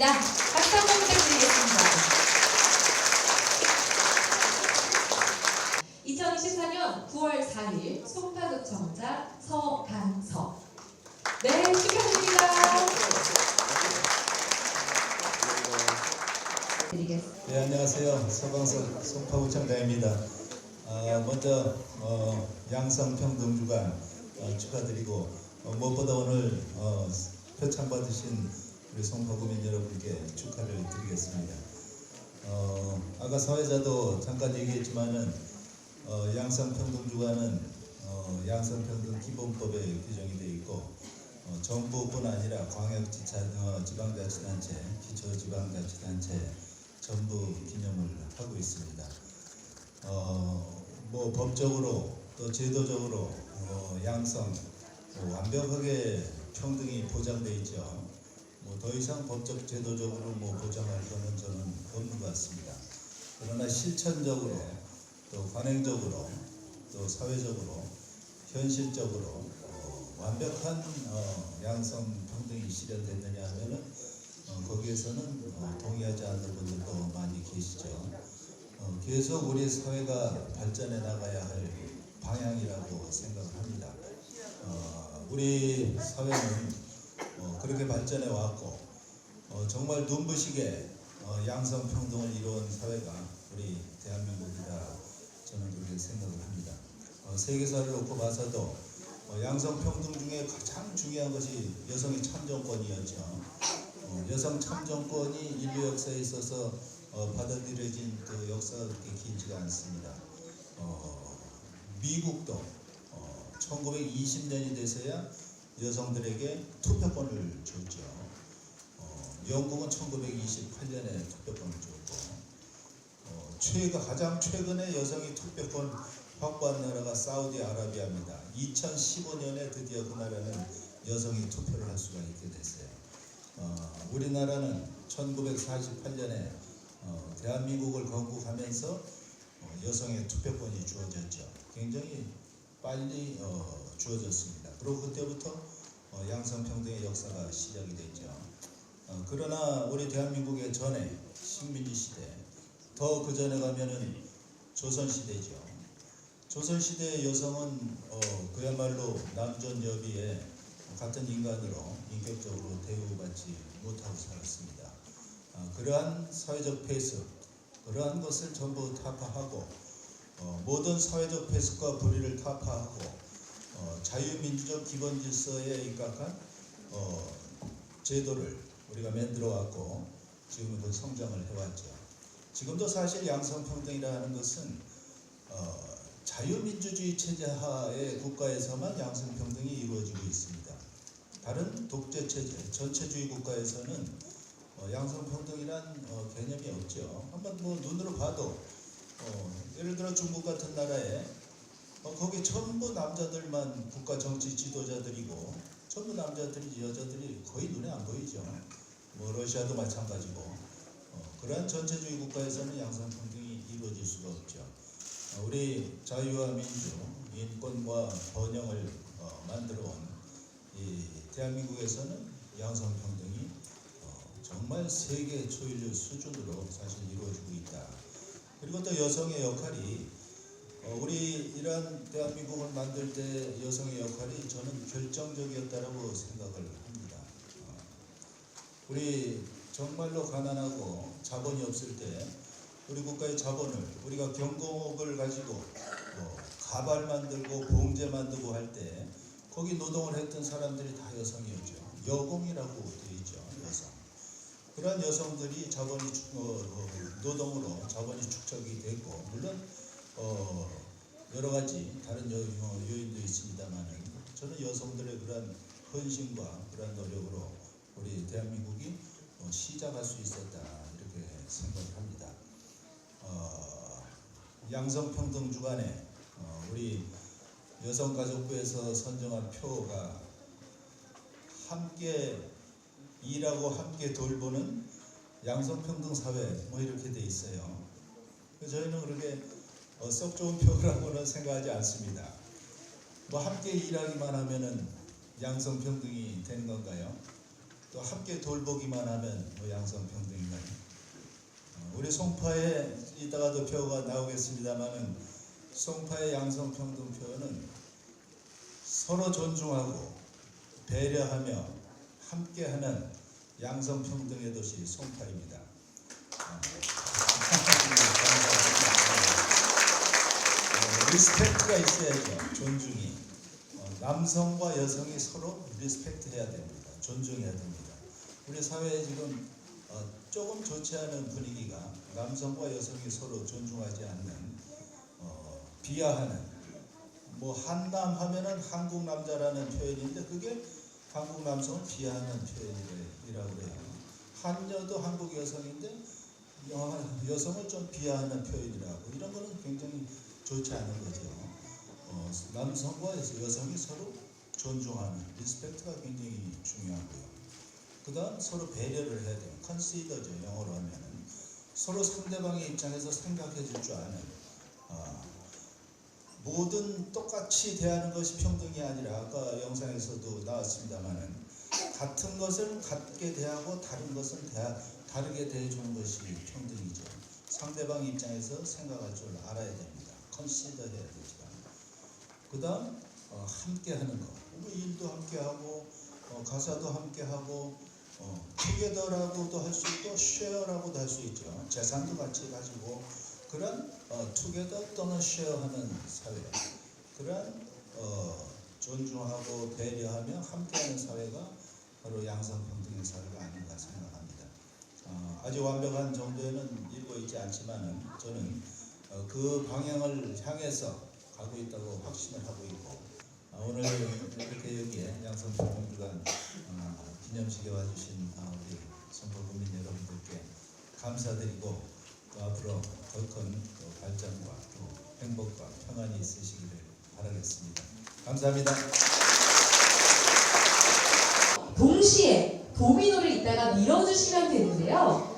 있습니다. 박수 한번 부탁드리겠습니다. 2024년 9월 4일 송파구청장 서강석. 네, 축하드립니다. 네, 안녕하세요. 서광석 송파구청장입니다. 아, 먼저 어, 양성평등주간 어, 축하드리고 어, 무엇보다 오늘 어, 표창 받으신 우리 송파구민 여러분께 축하를 드리겠습니다. 어, 아까 사회자도 잠깐 얘기했지만은 어, 양성평등주간은 어, 양성평등 기본법에 규정이 되어 있고 어, 정부뿐 아니라 광역지자 어, 지방자치단체, 기초지방자치단체 전부 기념을 하고 있습니다. 어, 뭐 법적으로 또 제도적으로 어, 양성 뭐 완벽하게 평등이 보장돼 있죠. 뭐 더 이상 법적 제도적으로 뭐 보장할 거는 저는 없는 것 같습니다. 그러나 실천적으로 또 관행적으로 또 사회적으로 현실적으로 어, 완벽한 어, 양성 평등이 실현됐느냐 하면은 어, 거기에서는 어, 동의하지 않는 분들도 많이 계시죠. 어, 계속 우리 사회가 발전해 나가야 할 방향이라고 생각을 합니다. 어, 우리 사회는 어, 그렇게 발전해 왔고 어, 정말 눈부시게 어, 양성 평등을 이루은 사회가 우리 대한민국이다 저는 그렇게 생각을 합니다. 어, 세계사를 놓고 봐서도 어, 양성 평등 중에 가장 중요한 것이 여성의 참정권이었죠. 어, 여성 참정권이 인류 역사에 있어서 어, 받아들여진 그 역사가 그렇게 길지가 않습니다. 어, 미국도 어, 1920년이 돼서야 여성들에게 투표권을 줬죠. 어, 영국은 1928년에 투표권을 줬고 어, 최근 가장 최근에 여성이 투표권 확보한 나라가 사우디아라비아입니다. 2015년에 드디어 그 나라는 여성이 투표를 할 수가 있게 됐어요. 어, 우리나라는 1948년에 어, 대한민국을 건국하면서 어, 여성의 투표권이 주어졌죠. 굉장히 빨리 어, 주어졌습니다. 그리고 그때부터 어, 양성평등의 역사가 시작이 됐죠. 어, 그러나 우리 대한민국의 전에 식민지 시대, 더 그 전에 가면은 조선 시대죠. 조선 시대의 여성은 어, 그야말로 남전 여비에 같은 인간으로 인격적으로 대우받지 못하고 살았습니다. 어, 그러한 사회적 폐습, 그러한 것을 전부 타파하고 어, 모든 사회적 폐습과 불의를 타파하고 어, 자유민주적 기본 질서에 입각한 어, 제도를 우리가 만들어 왔고 지금은 그 성장을 해왔죠. 지금도 사실 양성평등이라는 것은 어, 자유민주주의 체제 하의 국가에서만 양성평등이 이루어지고 있습니다. 다른 독재 체제, 전체주의 국가에서는 어, 양성평등이란 어, 개념이 없죠. 한번 뭐 눈으로 봐도 어, 예를 들어 중국 같은 나라에 어, 거기 전부 남자들만 국가 정치 지도자들이고 전부 남자들이 여자들이 거의 눈에 안 보이죠. 뭐 러시아도 마찬가지고 어, 그러한 전체주의 국가에서는 양성 평등이 이루어질 수가 없죠. 어, 우리 자유와 민주, 인권과 번영을 어, 만들어온 이 대한민국에서는 양성 평등이 어, 정말 세계 초인류 수준으로 사실 이루어지고 있다. 또 여성의 역할이 어, 우리 이러한 대한민국을 만들 때 여성의 역할이 저는 결정적이었다라고 생각을 합니다. 어, 우리 정말로 가난하고 자본이 없을 때 우리 국가의 자본을 우리가 경공업을 가지고 뭐 가발 만들고 봉제 만들고 할 때 거기 노동을 했던 사람들이 다 여성이었죠. 여공이라고 되어 있죠. 그러한 여성들이 자본이 축- 어, 어, 노동으로 자본이 축적이 됐고 물론 어, 여러 가지 다른 요, 요- 요인도 있습니다만은 저는 여성들의 그러한 헌신과 그러한 노력으로 우리 대한민국이 어, 시작할 수 있었다 이렇게 생각을 합니다. 어, 양성평등 주간에 어, 우리 여성가족부에서 선정한 표가 함께 일하고 함께 돌보는 양성평등 사회 뭐 이렇게 돼 있어요. 저희는 그렇게 어, 썩 좋은 표라고는 생각하지 않습니다. 뭐 함께 일하기만 하면은 양성평등이 되는 건가요? 또 함께 돌보기만 하면 뭐 양성평등이다. 어, 우리 송파에 이따가도 표가 나오겠습니다만은 송파의 양성평등 표현은 서로 존중하고 배려하며 함께하는 양성평등의 도시 송파입니다. 어, 리스펙트가 있어야죠. 존중이. 어, 남성과 여성이 서로 리스펙트해야 됩니다. 존중해야 됩니다. 우리 사회에 지금 어, 조금 좋지 않은 분위기가 남성과 여성이 서로 존중하지 않는 어, 비하하는 뭐 한남 하면은 한국 남자라는 표현인데 그게 한국 남성을 비하하는 표현이라고 그래요. 한여도 한국 여성인데 여- 여성을 좀 비하하는 표현이라고 이런 거는 굉장히 좋지 않은 거죠. 어, 남성과 여성이 서로 존중하는 리스펙트가 굉장히 중요하고요. 그 다음 서로 배려를 해야 돼요. 컨시더죠 영어로 하면은 서로 상대방의 입장에서 생각해 줄 줄 아는 아, 모든 똑같이 대하는 것이 평등이 아니라 아까 영상에서도 나왔습니다만은 같은 것을 같게 대하고 다른 것은 대하, 다르게 대해주는 것이 평등이죠. 상대방 입장에서 생각할 줄 알아야 됩니다. 컨시더 해야 되죠. 그 다음 어, 함께 하는 거. 뭐 일도 함께 하고 어, 가사도 함께 하고 어, 투게더라고도 할 수 있고 쉐어라고도 할 수 있죠. 재산도 같이 가지고 그런 어, 투게더 또는 쉐어하는 사회. 그런 어, 존중하고 배려하며 함께하는 사회가 바로 양성평등의 사회가 아닌가 생각합니다. 어, 아주 완벽한 정도에는 이루고 있지 않지만은 저는 어, 그 방향을 향해서 가고 있다고 확신을 하고 있고 어, 오늘 이렇게 여기에 양성평등주간 어, 기념식에 와주신 어, 우리 선거국민 여러분들께 감사드리고 또 앞으로 더큰 발전과 또 행복과 평안이 있으시기를. 감사합니다. 동시에 도미노를 이따가 밀어주시면 되는데요.